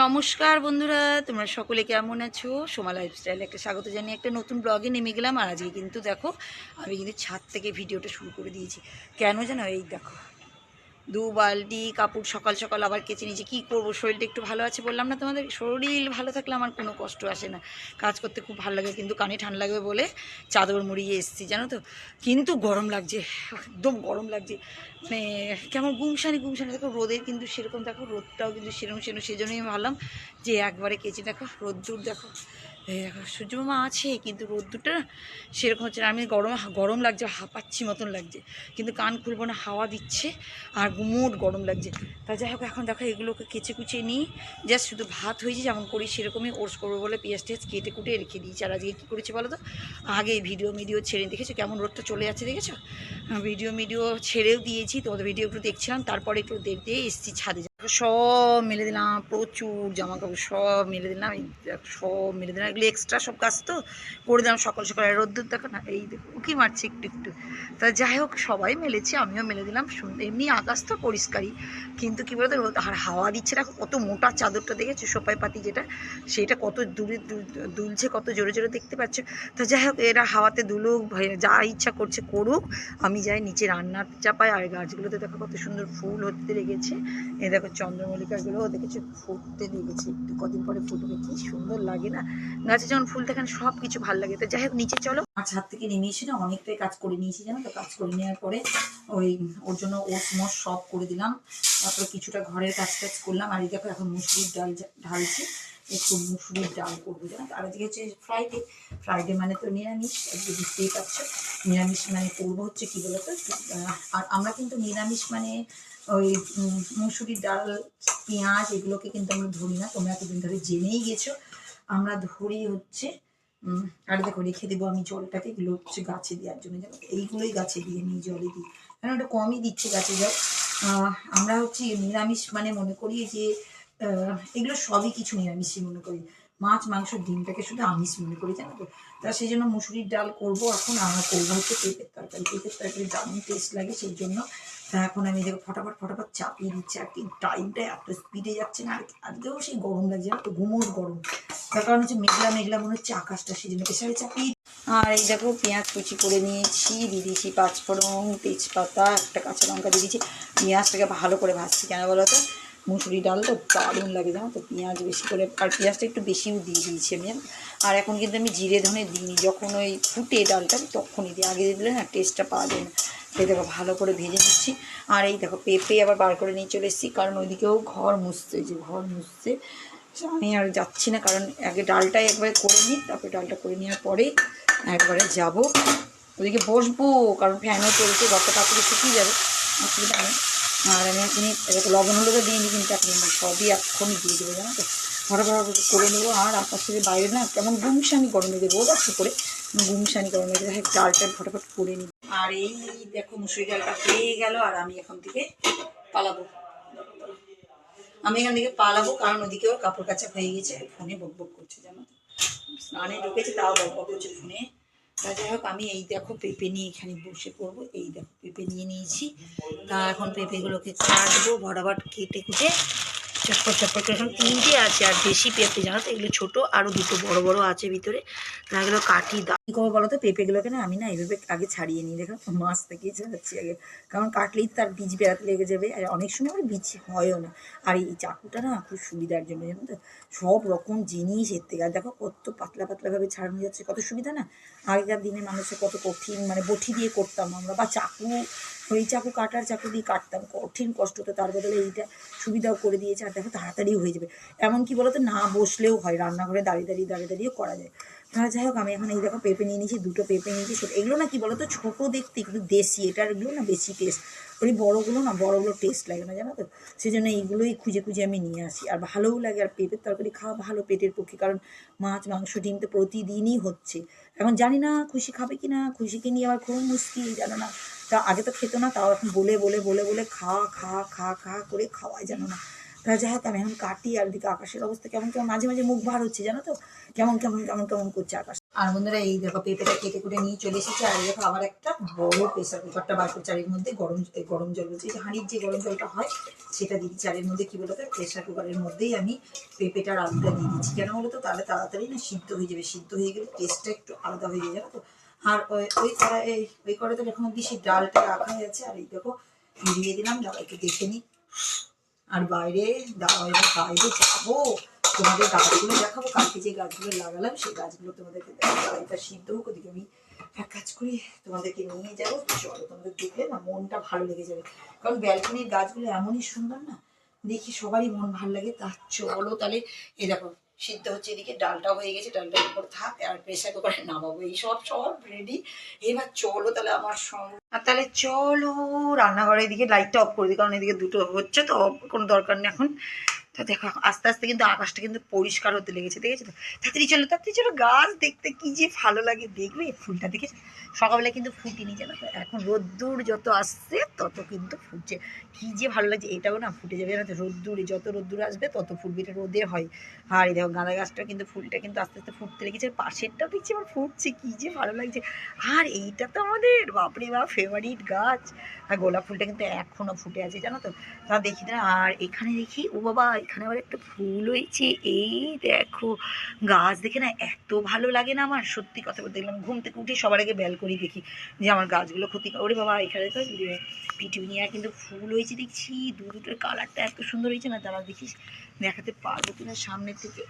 নমস্কার বন্ধুরা, তোমরা সকলে কেমন আছো? সোমা লাইফস্টাইল একটা স্বাগত জানিয়ে একটা নতুন ব্লগে নেমে গেলাম। আর আজকে কিন্তু দেখো, আমি কিন্তু ছাদ থেকে ভিডিওটা শুরু করে দিয়েছি। কেন জানো এই দেখো দু বালতি কাপড় সকাল সকাল আবার কেচে নিয়েছি। কী করব? শরীরটা একটু ভালো আছে বললাম না তোমাদের? শরীর ভালো থাকলে আমার কোনো কষ্ট আসে না। কাজ করতে খুব ভালো লাগে, কিন্তু কানে ঠান্ডা লাগবে বলে চাদর মুড়িয়ে এসেছি, জানো তো? কিন্তু গরম লাগছে, একদম গরম লাগছে। মানে কেমন গুমসানি গুমসানি দেখো, রোদের কিন্তু সেরকম, দেখো, রোদটাও কিন্তু সেরকম সেরকম সেজন্যই আমি ভাবলাম যে একবারে কেচে দেখো, রোদ্দুর দেখো। এই দেখো সূর্যমামা আছে, কিন্তু রোদ্দুরটা সেরকম হচ্ছে না। আমি গরম গরম লাগছে, হাঁপাচ্ছি মতন লাগছে। কিন্তু কান খুলবো না, হাওয়া দিচ্ছে, আর মোট গরম লাগছে। তা যাই হোক, এখন দেখো এগুলোকে কেচে কুচে নিই। জাস্ট শুধু ভাত হয়েছে, যেমন করি সেরকমই ওর্স করব বলে পেঁয়াজ টেয়াজ কেটে কুটে রেখে দিয়েছি। আর আজকে কী করেছি বলো তো? আগে ভিডিও মিডিও ছেড়ে, দেখেছ কেমন রোদটা চলে যাচ্ছে, দেখেছ? ভিডিও মিডিও ছেড়েও দিয়েছি, তোমাদের ভিডিও একটু দেখছিলাম, তারপরে একটু দেখতে এসেছি ছাদে। সব মেলে দিলাম, প্রচুর জামা কাপড় সব মেলে দিলাম সব মেলে দিলাম, এগুলো এক্সট্রা সব কাজ তো করে দিলাম সকাল সকাল রোদ্দুর দেখো না, এই দেখো, উকি মারছে একটু একটু। তা যাই হোক, সবাই মেলেছে, আমিও মেলে দিলাম এমনি আকাশ তো পরিষ্কারই, কিন্তু কী বলতো আর হাওয়া দিচ্ছে, দেখো কত মোটা চাদরটা দেখেছ সোপাই পাতি যেটা সেটা কত দূরে দুলছে, কত জোরে জোরে দেখতে পাচ্ছ। তো যাই হোক, এরা হাওয়াতে দুলুক যা ইচ্ছা করছে করুক, আমি যাই নিচে রান্নার চাপাই আর গাছগুলোতে দেখো কত সুন্দর ফুল হতে লেগেছে, এ দেখো চন্দ্রমল্লিকাগুলোও দেখেছি, ফুটতে দেখেছি। একটু কদিন পরে ফুটবে, কি সুন্দর লাগে না? গাছে যখন ফুল দেখেন সব কিছু ভালো লাগে। তো যাই হোক, নিচে চলো। আমার ছাদ থেকে নেমে এসে না অনেকটাই কাজ করে নিয়েছি, জানো তো? কাজ করে নেওয়ার পরে ওই ওর জন্য ওস মোস সব করে দিলাম। তারপরে কিছুটা ঘরের কাজ টাজ করলাম। আর এই দেখো, এখন মুসলির ডাল ঢালছি। একটু মুসুরির ডাল করব, জানো আর আজকে হচ্ছে ফ্রাইডে ফ্রাইডে মানে তো নিরামিষ, আজকে বুঝতেই পারছ। নিরামিষ মানে করব হচ্ছে কী বলতো? আর আমরা কিন্তু নিরামিষ মানে ওই মুসুরির ডাল, পেঁয়াজ এগুলোকে কিন্তু আমরা ধরি না, তোমরা এতদিন ধরে জেনেই গেছো। আমরা ধরি হচ্ছে আর দেখো রেখে দেবো আমি জলটাকে, এগুলো হচ্ছে গাছে দেওয়ার জন্য, জানো এইগুলোই গাছে দিয়ে নিই, জলে দিই। কারণ ওটা কমই দিচ্ছে গাছে জল আমরা হচ্ছে নিরামিষ মানে মনে করি যে এগুলো সবই কিছু নিরামিষই মনে করি। মাছ, মাংস, ডিমটাকে শুধু আমিষ মনে করি, জানো তো? তা সেই জন্য মুসুরির ডাল করব এখন আমরা করব হচ্ছে পেঁপের তরকারি। পেঁপের তরকারি দারুণ টেস্ট লাগে সেই জন্য। তা এখন আমি দেখো ফটাফট ফটাফট চাপিয়ে দিচ্ছি। আর কি টাইমটা এত স্পিডে যাচ্ছে না। আর আজকেও সেই গরম লাগছে, জানো তো? ঘুমোর গরম। তার কারণ হচ্ছে মেঘলা মেঘলা মনে হচ্ছে আকাশটা, সেই জন্য প্রেশারে চাপিয়ে আর এই দেখো পেঁয়াজ কুচি করে নিয়েছি, দিয়ে দিয়েছি পাঁচফোড়ন, তেজপাতা, একটা কাঁচা লঙ্কা দিয়ে দিয়েছি। পেঁয়াজটাকে ভালো করে ভাজছি কেন বলো তো? মুসুরি ডাল তো দারুণ লাগে, জানো তো? পেঁয়াজ বেশি করে, আর পেঁয়াজটা একটু বেশিও দিয়ে দিয়েছি আমি আর এখন কিন্তু আমি জিরে ধনে দিইনি, যখন ওই ফুটে ডালটা আমি তখনই দিই। আগে দিয়ে দিলে না টেস্টটা পাওয়া যায় না। এই দেখো, ভালো করে ভেজে নিচ্ছি। আর এই দেখো, পেঁপে আবার বার করে নিয়ে চলে এসেছি, কারণ ওইদিকেও ঘর এই যে ঘর মুছছে আমি আর যাচ্ছি না, কারণ আগে ডালটাই একবারে করে নিই, তারপরে ডালটা করে নেওয়ার পরে একবারে যাব। ওদিকে বসবো, কারণ ফ্যানও চলছে তাড়াতাড়ি শুকিয়ে যাবে, অসুবিধা নেই। আর আমি এখনই এরকম লবণ হলুদও দিয়ে নিই, কিন্তু এখন সবই এক্ষুনি দিয়ে দেবো, জানো তো? ফটাফট করে নেব, আর আকাশ থেকে বাইরে না কেমন গুমসানি গরমে দেবো আছে করে? গুমসানি গরমে দেবো ডালটা ফটাফট করে নিই। আর এই দেখো মুসুরি ডালটা পেয়ে গেল, আর আমি এখন থেকে পালাবো। আমি এখান থেকে পালাবো, কারণ ওদিকেও কাপড় কাচা হয়ে গেছে, ফোনে বক বক করছে, জানো স্নানে ঢুকেছে, তাও বক বক করছে ফোনে। তা যাই হোক, আমি এই দেখো পেঁপে নিয়ে এখানে বসে পড়ব। এই দেখো পেঁপে নিয়ে নিয়েছি। তা এখন পেঁপেগুলোকে কাটবো ভরাভট কেটে কুটে। চটপট চটপট করে এখন তিনটে আছে আর বেশি পেঁপে জানো তো এগুলো ছোটো আরও দুটো বড় বড় আছে ভিতরে। তা এগুলো কাটি দাও কী করব বলো তো? পেঁপেগুলোকে না আমি না এইভাবে আগে ছাড়িয়ে নিই। দেখো, মাছ থেকেই ছাড়াচ্ছি আগে। কারণ কাটলেই তার বীজ বেড়াতে লেগে যাবে। আর অনেক সময় আবার বীজ হয়ও না। আর এই চাকুটা না খুব সুবিধার জন্য জানো তো? সব রকম জিনিস এর থেকে। আর দেখো, কত পাতলা পাতলাভাবে ছাড়ানো যাচ্ছে। কত সুবিধা না? আগেকার দিনে মানুষের কত কঠিন মানে বটি দিয়ে করতাম আমরা, বা চাকু ওই চাকু, কাটার চাকু দিয়ে কাটতাম। কঠিন কষ্ট তো তার বদলে এইটা সুবিধাও করে দিয়েছে, আর দেখো তাড়াতাড়ি হয়ে যাবে। এমন কি বলতো, না বসলেও হয়, রান্নাঘরে দাঁড়িয়ে দাঁড়িয়ে দাঁড়িয়ে দাঁড়িয়ে করা যায়। তাহলে যাই হোক, আমি এখন এই দেখো পেঁপে নিয়ে নিয়েছি, দুটো পেঁপে নিয়েছি, ছোটো এগুলো না কি বলতো, ছোটো দেখতে কিন্তু দেশি, এটার এগুলো না বেশি টেস্ট ওই বড়োগুলো না, বড়োগুলো টেস্ট লাগে না, জানো তো? সেই জন্য এইগুলোই খুঁজে খুঁজে আমি নিয়ে আসি। আর ভালোও লাগে, আর পেঁপের তরকারি খাওয়া ভালো পেটের পক্ষে, কারণ মাছ, মাংস, ডিম তো প্রতিদিনই হচ্ছে। এখন জানি না খুশি খাবে কি না খুশিকে নিয়ে আবার খুব মুশকিল, জানো না? তা আগে তো খেতো না, তাও এখন বলে বলে বলে বলে খা খা খা খা করে খাওয়াই জানো না। তা যাই হোক, আমি এখন কাটি আর দিকে আকাশের অবস্থা কেমন কেমন, মাঝে মাঝে মুখ ভার হচ্ছে, জানো তো? কেমন কেমন কেমন কেমন করছে আকাশ। আর বন্ধুরা, এই দেখো, পেঁপেটা কেটে কুটে নিয়ে চলে এসেছে, আর দেখো, আবার একটা বড় প্রেসার কুকারটা বার করে চারের মধ্যে গরম গরম জল বলছি হাঁড়ির যে গরম জলটা হয়, সেটা দিই চারের মধ্যে কি বলতো, প্রেসার কুকারের মধ্যেই আমি পেঁপেটার আলুটা দিয়ে দিচ্ছি। কেন বলতো, তাহলে তাড়াতাড়ি না সিদ্ধ হয়ে যাবে, সিদ্ধ হয়ে গেলে টেস্টটা একটু আলাদা হয়ে যায়, জানো তো? আর ওই ওই কড়াই ওই কড়াইতে এখন সেই ডালটা রাখা হয়েছে, আর এই দেখো দিয়ে দিলাম ডাল দেখে নিই আর বাইরে এবার বাইরে যাব। তোমাদের গাছগুলো দেখাবো, কালকে যে গাছগুলো লাগালাম, সেই গাছগুলো তোমাদেরকে এটা সিদ্ধ হোক, ওদিকে আমি এক কাজ করি, তোমাদেরকে নিয়ে যাব। চলো, তোমাদের দেখলে না মনটা ভালো লেগে যাবে। কারণ ব্যালকনির গাছগুলো এমনই সুন্দর না, দেখি সবারই মন ভালো লাগে। তা চলো তাহলে, এই দেখো সিদ্ধ হচ্ছে এদিকে, ডালটা হয়ে গেছে ডালটার উপর থাক, আর প্রেশার কুকারে নামাবো। এই সব সব রেডি এবার চলো তাহলে আমার সঙ্গে। আর তাহলে চলো রান্নাঘরে এদিকে লাইটটা অফ করে দিই, কারণ এদিকে দুটো হচ্ছে তো, কোনো দরকার নেই এখন। তা দেখো, আস্তে আস্তে কিন্তু আকাশটা কিন্তু পরিষ্কার হতে লেগেছে, দেখেছ তো? তাড়াতাড়ি চলো তাড়াতাড়ি চলো, গাছ দেখতে কি যে ভালো লাগে, দেখবে ফুলটা, দেখেছ? সকালবেলা কিন্তু ফুটিনি, জানো তো? এখন রোদ্দুর যত আসছে, তত কিন্তু ফুটছে। কি যে ভালো লাগছে, এটাও না ফুটে যাবে না তো? রোদ্দুরে যত রোদ্দুর আসবে, তত ফুটবে, এটা রোদে হয়। আর এই দেখো, গাঁদা গাছটা কিন্তু ফুলটা কিন্তু আস্তে আস্তে ফুটতে লেগেছে, পাশেরটাও দেখছি আমার ফুটছে, কি যে ভালো লাগছে। আর এইটা তো আমাদের, বাপরে বাপ ফেভারিট গাছ। আর গোলাপ ফুলটা কিন্তু এখনও ফুটে আছে, জানো তো? তা দেখি না আর এখানে দেখি, ও বাবা এখানে আবার একটা ফুল হয়েছে। এই দেখো, গাছ দেখে না এত ভালো লাগে না আমার। সত্যি কথা বলতে গেলাম ঘুম থেকে উঠে সবার আগে বেল করি দেখি যে আমার গাছগুলো ক্ষতি ওরে বাবা, এখানে তো পিটুনিয়া কিন্তু ফুল হয়েছে দেখছি। দু দুটোর কালারটা এত সুন্দর হয়েছে না তারা দেখিস? দেখাতে পারব কিনা সামনের থেকে।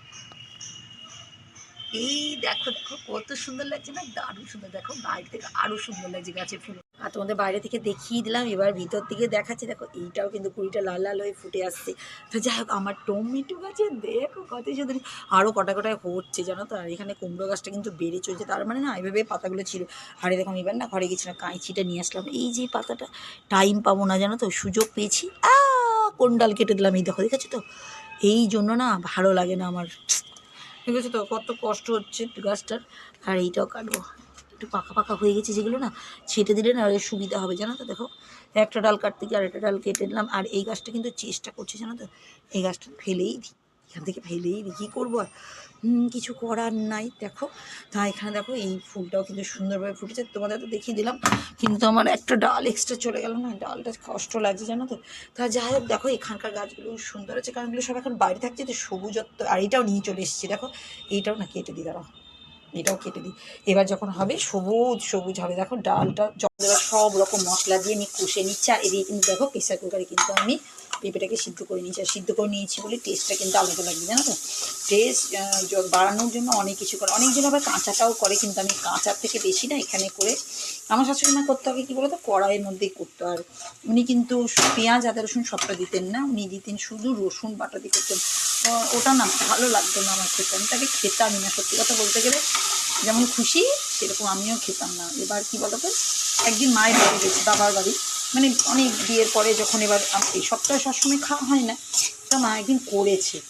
এই দেখো দেখো, কত সুন্দর লাগছে না? দারুণ সুন্দর। দেখো, বাইরে থেকে আরও সুন্দর লাগছে গাছের ফুল। আর তোমাদের বাইরে থেকে দেখিয়ে দিলাম, এবার ভিতর থেকে দেখাচ্ছি। দেখো, এইটাও কিন্তু কুড়িটা লাল লাল হয়ে ফুটে আসছে। তো যাই হোক, আমার টমেটো গাছে দেখো কত সুন্দর। আরও কটা কটায় হচ্ছে জানো তো? আর এখানে কুমড়ো গাছটা কিন্তু বেড়ে চলছে। তার মানে না, এইভাবে পাতাগুলো ছিল। আর দেখো এবার না ঘরে গেছিলাম, কাঁচিটা নিয়ে আসলাম। এই যে পাতাটা টাইম পাবো না জানো তো? সুযোগ পেয়েছি। আ, কোন ডাল কেটে দিলাম? এই দেখো, দেখেছ তো? এই জন্য না ভালো লাগে না আমার। ঠিক আছে তো, কত কষ্ট হচ্ছে গাছটার। আর এইটাও কাটবো। একটু পাকা পাকা হয়ে গেছে যেগুলো না, ছেটে দিলে না সুবিধা হবে, জানো তো? দেখো, একটা ডাল কাটতে গিয়ে আরেকটা ডাল কেটে নিলাম, আর এই গাছটা কিন্তু চেষ্টা করছে, জানো তো? এই গাছটা ফেলেই দিই এখান থেকে ফেলেই দিই কী করব আর? কিছু করার নাই, দেখো। তা এখানে দেখো, এই ফুলটাও কিন্তু সুন্দরভাবে ফুটেছে, তোমাদের তো দেখিয়ে দিলাম, কিন্তু আমার একটা ডাল এক্সট্রা চলে গেল না, ডালটা কষ্ট লাগছে, জানো তো? তা যাই হোক, দেখো, এখানকার গাছগুলো সুন্দর আছে কারণ এগুলো সব এখন বাইরে থাকছে, তো সবুজত্ব, আর এটাও নিয়ে চলে এসেছি, দেখো, এইটাও না কেটে দিই দাঁড়াও এটাও কেটে দিই। এবার যখন হবে সবুজ সবুজ হবে। দেখো ডালটা দেওয়া সব রকম মশলা দিয়ে আমি কষে নিচ্ছি। আর এদিকে কিন্তু দেখো প্রেসার কুকারে কিন্তু আমি পেঁপেটাকে সিদ্ধ করে নিয়েছি। আর সিদ্ধ করে নিয়েছি বলে টেস্টটা কিন্তু আলাদা লাগবে, জানো তো? টেস্ট বাড়ানোর জন্য অনেক কিছু করে। অনেকজন আবার কাঁচাটাও করে, কিন্তু আমি কাঁচার থেকে বেশি না এখানে করে আমার শাশুড়ি মা করতে হবে কী বলতো? কড়াইয়ের মধ্যেই করতো। আর উনি কিন্তু পেঁয়াজ, আদা, রসুন সবটা দিতেন না। উনি দিতেন শুধু রসুন বাটা দিয়ে করতেন। ওটা না ভালো লাগতো না আমার খেতে। আমি তাকে খেতামই না সত্যি কথা বলতে গেলে। যেমন খুশি, সেরকম আমিও খেতাম না। এবার কি বলতো, একদিন মায়ের বাড়ি গেছি, বাবার বাড়ি। মানে অনেক বিয়ের পরে যখন এবার এই সপ্তাহে সবসময় খাওয়া হয় না, তা মা একদিন করেছে।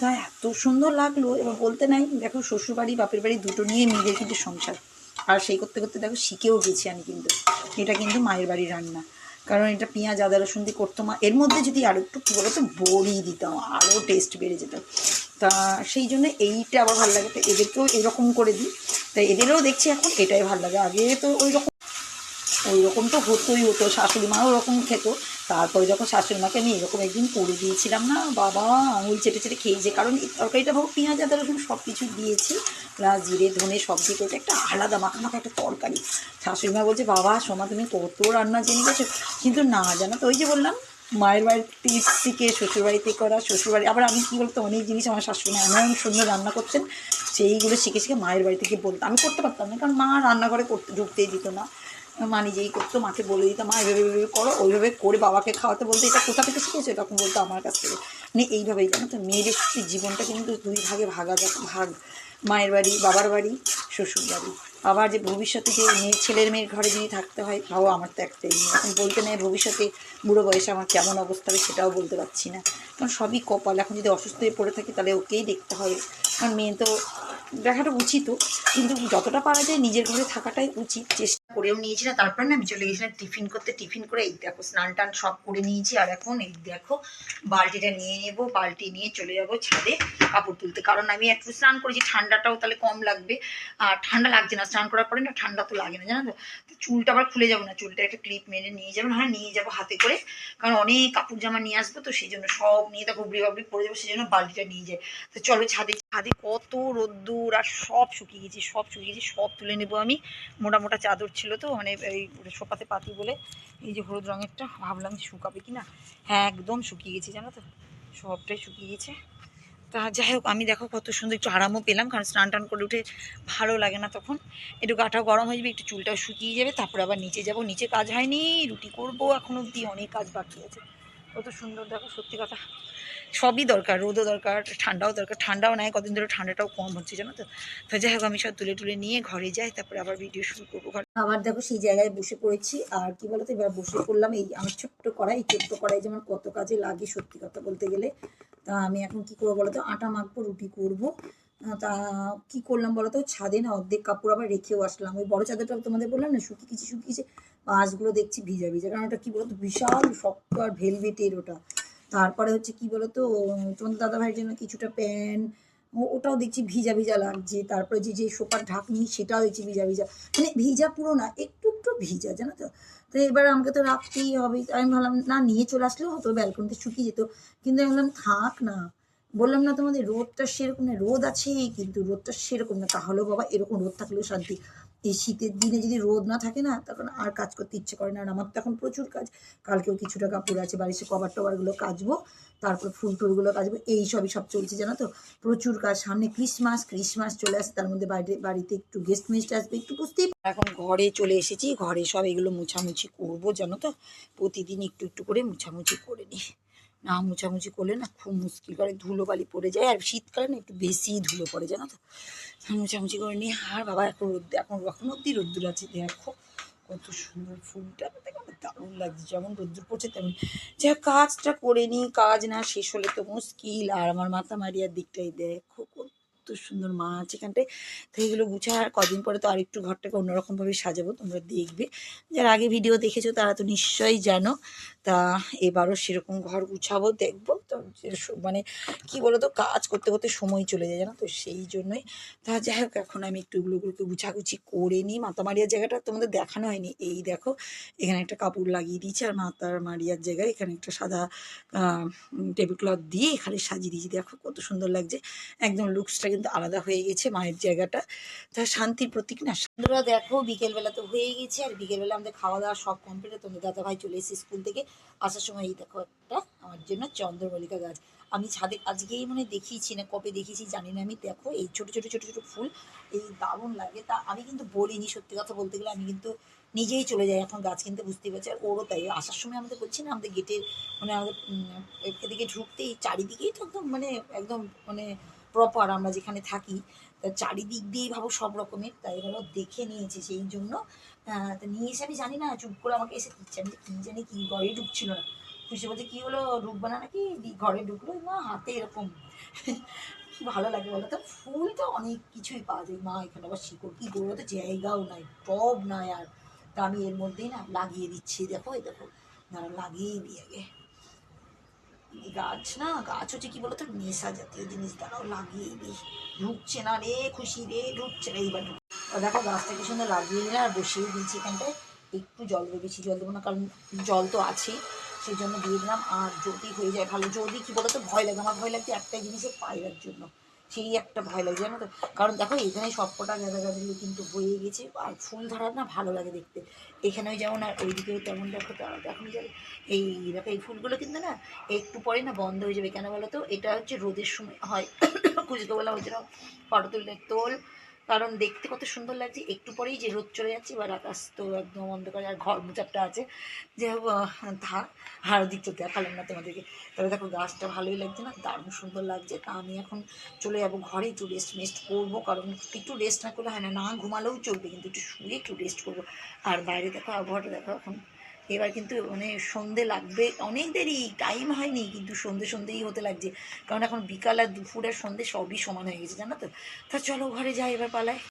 তা এত সুন্দর লাগল, এবার বলতে নাই। দেখো শ্বশুর বাড়ি বাপের বাড়ি দুটো নিয়ে নিজের কিন্তু সংসার। আর সেই করতে করতে দেখো শিখেও গেছি আমি কিন্তু। এটা কিন্তু মায়ের বাড়ির রান্না। কারণ এটা পেঁয়াজ, আদা, রসুন দিয়ে করতো মা। এর মধ্যে যদি আরও একটু, কী বলতো বড়ি দিতাম আরও টেস্ট বেড়ে যেত। তা সেই জন্য এইটা আবার ভালো লাগে। তো এদেরকেও এরকম করে দিই। তা এদেরও দেখছি এখন এটাই ভালো লাগে। আগে তো ওই রকম ওই রকম তো হতোই হতো শাশুড়ি মাও ওরকম খেত। তারপরে যখন শাশুড়ি মাকে আমি এরকম একদিন করে দিয়েছিলাম না, বাবা, আঙুল চেটে চেটে খেয়েছে কারণ এই তরকারিটা হোক, পেঁয়াজ, আদা, রসুন সব কিছু দিয়েছি। প্লাস জিরে, ধনে সব দিয়ে একটা আলাদা মাখা মাখা একটা তরকারি। শাশুড়ি মা বলছে, বাবা, সোমা, তুমি কত রান্না জেনে গেছো? কিন্তু না, জানো তো, ওই যে বললাম, মায়ের টিপস শিখে, শ্বশুরবাড়িতে করা, শ্বশুরবাড়ি, আবার আমি কী বলতো, অনেক জিনিস আমার শাশুড়ি এমন সুন্দর রান্না করছেন সেইগুলো শিখে শিখে মায়ের বাড়ি থেকে বলতো। আমি করতে পারতাম না, কারণ মা রান্নাঘরে করতে, ঢুকতেই দিত না। মা নিজেই করতো, মাকে বলে দিতাম, মা এইভাবে এইভাবে করো, ওইভাবে করে বাবাকে খাওয়াতে বলতে এটা কোথা থেকে শিখেছো? তখন বলতো আমার কাছ থেকে। মানে এইভাবেই জানো তো মেয়েদের জীবনটা কিন্তু দুই ভাগে ভাগা ভাগ, মায়ের বাড়ি, বাবার বাড়ি, শ্বশুর বাড়ি। আবার যে ভবিষ্যতে যে মেয়ে, ছেলের মেয়ের ঘরে যদি থাকতে হয় তাও আমার তো একটাই মেয়ে। এখন বলতে নেই ভবিষ্যতে বুড়ো বয়সে আমার কেমন অবস্থা হবে সেটাও বলতে পারছি না। কারণ সবই কপাল। এখন যদি অসুস্থ হয়ে পড়ে থাকি, তাহলে ওকেই দেখতে হয় কারণ মেয়ে তো দেখাটা উচিতও কিন্তু যতটা পারা যায় নিজের ঘরে থাকাটাই উচিত। চেষ্টা করেও নিয়েছি না। তারপর না আমি চলে গেছিলাম টিফিন করতে। টিফিন করে এই দেখো স্নান টান সব করে নিয়েছি। আর এখন এই দেখো বালতিটা নিয়ে নেব। বালতি নিয়ে চলে যাব ছাদে কাপড় তুলতে। কারণ আমি একটু স্নান করেছি। ঠান্ডাটাও তাহলে কম লাগবে। আর ঠান্ডা লাগছে না। স্নান করার পরে না ঠান্ডা তো লাগে না, জানো তো? তো চুলটা আবার খুলে যাব না। চুলটা একটা ক্লিপ মেরে নিয়ে যাব। হ্যাঁ নিয়ে যাব হাতে করে। কারণ অনেক কাপড় জামা নিয়ে আসব তো, সেই জন্য সব নিয়ে দেখো উবড়ি বাবড়ি পরে যাব। সেই জন্য বালতিটা নিয়ে যায় তো চলো ছাদে। ছাদে কত রোদ্দুর আর সব শুকিয়ে গেছি, সব শুকিয়ে গেছি। সব তুলে নেব আমি। মোটা মোটা চাদর ছিল তো মানে এই সোফাতে পাতি বলে এই যে হলুদ রঙেরটা, ভাবলাম শুকাবে কি না হ্যাঁ একদম শুকিয়ে গেছে, জানো তো? সবটাই শুকিয়ে গেছে। তা যাই হোক, আমি দেখো কত সুন্দর একটু আরামও পেলাম, কারণ স্নান টান করে উঠে ভালো লাগে না তখন। একটু গাটা গরম হয়ে যাবে, একটু চুলটাও শুকিয়ে যাবে, তারপর আবার নিচে যাব। নিচে কাজ হয়নি, রুটি করব এখন অবধি, অনেক কাজ বাকি আছে। কত সুন্দর, দেখো, সত্যি কথা। সবই দরকার, রোদও দরকার, ঠান্ডাও দরকার। ঠান্ডাও নাই, কদিন ধরে ঠান্ডাটাও কম হচ্ছে, জানো তো? তো যাই হোক, আমি সব তুলে তুলে নিয়ে ঘরে যাই, তারপরে আবার ভিডিও শুরু করব ঘরে। আবার দেখো সেই জায়গায় বসে পড়েছি। আর কি বলতো, এবার বসে পড়লাম এই আমার ছোট্ট কড়াই ছোট্ট কড়াই যেমন কত কাজে লাগে সত্যি কথা বলতে গেলে। তা আমি এখন কি করব বলতো, আটা মাখবো, রুটি করব। তা কি করলাম বলতো, ছাদে না অর্ধেক কাপড় আবার রেখেও আসলাম। ওই বড় চাদরটা তোমাদের বললাম না, শুকিয়ে শুকিয়েছে পাঁচগুলো দেখছি ভিজা ভিজা। কারণ ওটা কি বলতো, বিশাল শক্ত আর ভেলভেটের ওটা। তারপরে হচ্ছে কি বলতো, তোমাদের দাদা ভাইয়ের জন্য কিছুটা প্যান্ট ওটাও দেখছি ভিজা ভিজা লাগছে। তারপরে যে যে সোপার ঢাকনি, সেটাও দেখছি ভিজা ভিজা। মানে ভিজা পুরো না, একটু একটু ভিজা, জানো তো? তো এবার আমাকে তো রাখতেই হবে। আমি ভাবলাম, না, নিয়ে চলে আসলেও হতো ব্যালকনিতে শুকিয়ে যেত। কিন্তু আমি বললাম, থাক না। বললাম, না, তোমাদের রোদটা সেরকম না, রোদ আছে, কিন্তু রোদটা সেরকম না। তাহলেও বাবা, এরকম রোদ থাকলেও শান্তি। এই শীতের দিনে যদি রোদ না থাকে না, তখন আর কাজ করতে ইচ্ছে করে না। আর আমার তো এখন প্রচুর কাজ। কালকেও কিছুটা কাপড় আছে, বাড়ির সে কভার টভারগুলো কাচবো, তারপর ফুল টুলগুলো কাচবো, এই সবই সব চলছে, জানো তো? প্রচুর কাজ। সামনে ক্রিসমাস ক্রিসমাস চলে আসে, তার মধ্যে বাড়িতে বাড়িতে একটু গেস্ট মেস্ট আসবে, একটু বুঝতেই এখন ঘরে চলে এসেছি, ঘরে সব এগুলো মুছামুছি করব, জানো তো? প্রতিদিন একটু একটু করে মুছামুছি করে নিই। না মুছামুছি করলে না খুব মুশকিল করে ধুলো বালি পড়ে যায়। আর শীতকালে না একটু বেশিই ধুলো পড়ে, জানো তো? মুছামুছি করে নিয়ে, আর বাবা এখন রোদ এখন এখন অব্দি রোদ্দুর আছে, দেখো কত সুন্দর ফুলটা দারুণ লাগছে, যেমন রোদ্দুর পড়ছে তেমন। যে কাজটা করে নিই, কাজ না শেষ হলে তো মুশকিল। আর আমার মাথা মারিয়ার দিকটাই দেখো কত সুন্দর মাছ এখানটায়। তো এগুলো গুছা আর কদিন পরে তো আরেকটু ঘরটাকে অন্যরকমভাবে সাজাবো, তোমরা দেখবে। যারা আগে ভিডিও দেখেছ তারা তো নিশ্চয়ই জানো। তা এবারও সেরকম ঘর গুছাবো, দেখব। তো মানে কি বলো তো কাজ করতে করতে সময় চলে যায়, জানো তো? সেই জন্যই। তা যাই হোক, এখন আমি একটু এগুলোগুলোকে গুছাগুছি করে নিই। মাথা মারিয়ার জায়গাটা তোমাদের দেখানো হয়নি। এই দেখো, এখানে একটা কাপড় লাগিয়ে দিয়েছি আর মাথার মারিয়ার জায়গায় এখানে একটা সাদা টেবিল ক্লথ দিয়ে এখানে সাজিয়ে দিয়েছি। দেখো কত সুন্দর লাগছে। একদম লুকসটা কিন্তু আলাদা হয়ে গেছে মায়ের জায়গাটা। তা শান্তির প্রতীক না, বন্ধুরা দেখো বিকেলবেলা তো হয়ে গেছে আর বিকেলবেলা আমাদের খাওয়া দাওয়া সব কমপ্লিট তোমাদের দাদা ভাই চলে এসেছে স্কুল থেকে। আসার সময় এই দেখো একটা আমার জন্য চন্দ্রমল্লিকা গাছ। আমি ছাদে আজকেই মানে দেখিয়েছি না, কবে দেখিয়েছি জানি না। আমি দেখো এই ছোট ছোট ছোট ছোট ফুল, এই দারুণ লাগে। তা আমি কিন্তু বলিনি সত্যি কথা বলতে গেলে, আমি কিন্তু নিজেই চলে যাই এখন গাছ কিনতে, বুঝতেই পারছি? আর ওরও তাই। আসার সময় আমাদের বলছি না, আমাদের গেটের মানে আমাদের এদিকে ঢুকতেই চারিদিকেই তো একদম মানে একদম মানে প্রপার আমরা যেখানে থাকি, তা চারিদিক দিয়েই ভাবো সব রকমের। তাই এবার দেখে নিয়েছে সেই জন্য। তা নিয়ে এসে আমি জানি না, চুপ করে আমাকে এসে দিচ্ছে। আমি কী জানি কি ঘরে ঢুকছিল না। খুশি বলছে, কী হলো ঢুকবে না নাকি? ঘরে ঢুকলো? না, হাতে এরকম। কি ভালো লাগে বলো তো। ফুল তো অনেক কিছুই পাওয়া যায়। মা, এখানে আবার শিকড় কী করব তো? জায়গাও নাই, টব নাই আর। তা আমি এর মধ্যেই না লাগিয়ে দিচ্ছি। দেখো, এই দেখো দাঁড়া লাগিয়েই দিই আগে। গাছ না, গাছ হচ্ছে কি বলতো, নেশা জাতীয় জিনিস দ্বারাও লাগিয়ে দিই ঢুকছে না রে, খুশি রে, ঢুকছে রে এইবার দেখো গাছটা কি সুন্দর লাগিয়ে দিলে আর বসিয়ে দিয়েছি এখানটায়। একটু জল দেবো, বেশি জল দেবো না, কারণ জল তো আছেই, সেই জন্য দিয়ে দিলাম। আর যদি হয়ে যায় ভালো, যদি কি বলতো, ভয় লাগে, আমার ভয় লাগছে একটাই জিনিসের পায়রার জন্য। সেই একটা ভয় লাগে, জানো তো? কারণ দেখো, এখানে সবকটা গাঁদা গাঁদাগুলো কিন্তু হয়ে গেছে, আর ফুল ধরা না ভালো লাগে দেখতে। এখানেও যেমন আর ওইদিকেও তেমন দেখো এখন যাবে। এই দেখো, এই ফুলগুলো কিন্তু না, একটু পরে না বন্ধ হয়ে যাবে। কেন বলো তো? এটা হচ্ছে রোদের সময় হয়। খুঁজতে বলা হয়েছিল ফটো তুললে তোল কারণ দেখতে কত সুন্দর লাগছে। একটু পরেই যে রোদ চলে যাচ্ছে, এবার আকাশ তো একদম অন্ধকার, আর ঘর মোচারটা আছে। যে থাক আর ওদিক তো দেখালাম না তোমাদেরকে। তবে দেখো, গাছটা ভালোই লাগছে না, দারুণ সুন্দর লাগছে। তা আমি এখন চলে যাব ঘরে, একটু রেস্ট মেস্ট করব। কারণ একটু রেস্ট না করলে হয় না না ঘুমালেও চলবে, কিন্তু একটু শুয়ে একটু রেস্ট করব। আর বাইরে দেখো, আবহাওয়াটা দেখো এখন এবার কিন্তু মানে সন্ধে লাগবে। অনেক দেরি টাইম হয়নি, কিন্তু সন্ধে সন্ধেই হতে লাগছে। কারণ এখন বিকাল আর দুপুর আর সন্ধে সবই সমান হয়ে গেছে, জানো তো? তা চলো ঘরে যাই এবার পালায়।